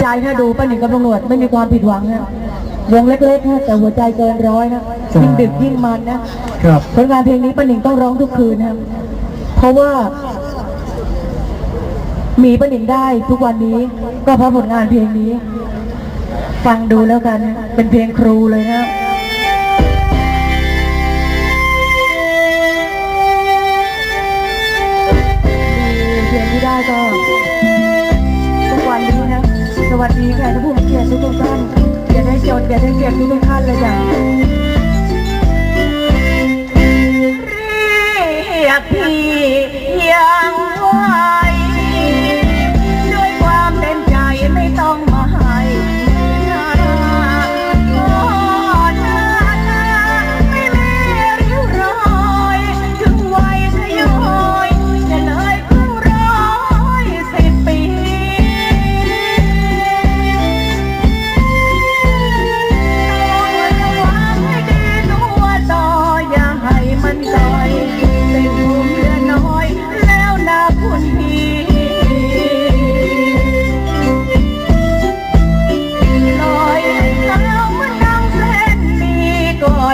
ใจนะดูป้าหนิงกับตำรวจไม่มีความผิดหวังนะวงเล็กๆนะแต่หัวใจเกินร้อยนะยิ่งดึกยิ่งมันนะครับผลงานเพลงนี้ป้าหนิงต้องร้องทุกคืนนะครับเพราะว่า มีป้าหนิงได้ทุกวันนี้ ก็เพราะผลงานเพลงนี้ ฟังดูแล้วกันนะเป็นเพลงครูเลยนะมีเพียงที่ได้ก็ทุกวันนี้นะส วัสดีค่ะท่านผู้มีเกียรติทุกท่านเกียรติได้จนอย่าได้เกียรติทุกท่านเลยจ้ะ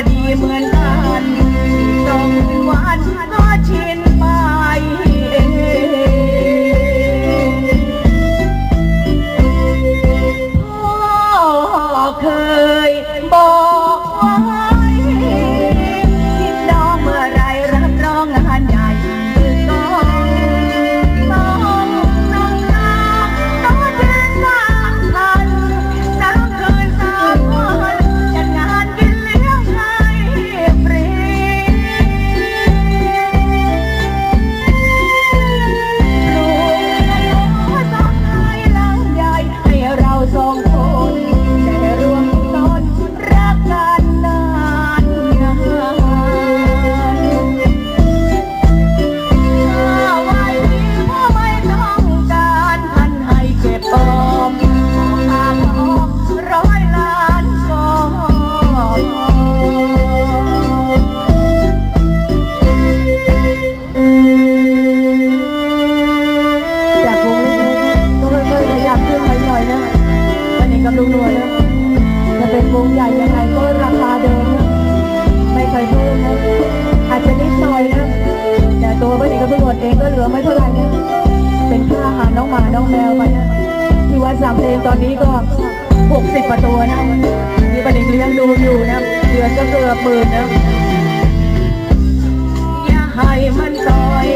ดีเหมือนกันต้องวันก็ชิน วงใหญ่ยังไงก็ราคาเดิมนะไม่เคยเพิ่มนะอาจจะนิดหน่อยนะแต่ตัวป้าหนิงกับลุงหนวเองก็เหลือไม่เท่าไหร่นะเป็นค่าอาหารน้องหมาน้องแมวไปนะที่วัดสามเลงตอนนี้ก็60กว่าตัวนะนี่ป้าหนิงเลี้ยงดูอยู่นะเดือนก็เกือบหมื่นนะอย่าให้มันต่อย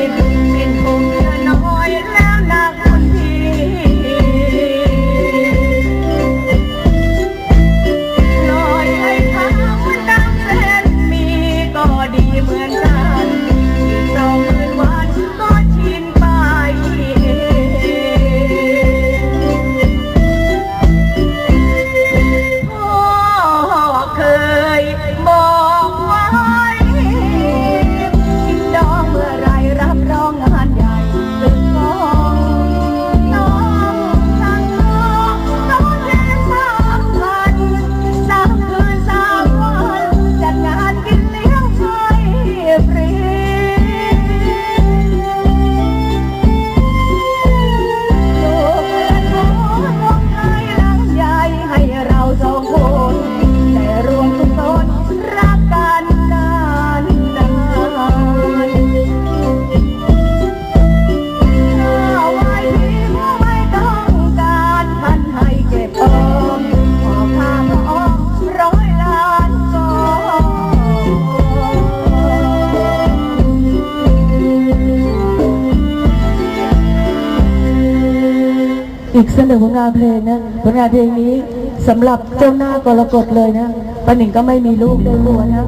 อีกเสนอผลงานเพลงนะผลงานเพลงนี้สำหรับเจ้าหน้ากรกฎเลยนะป้าหนิงก็ไม่มีลูกด้วยตัวนะ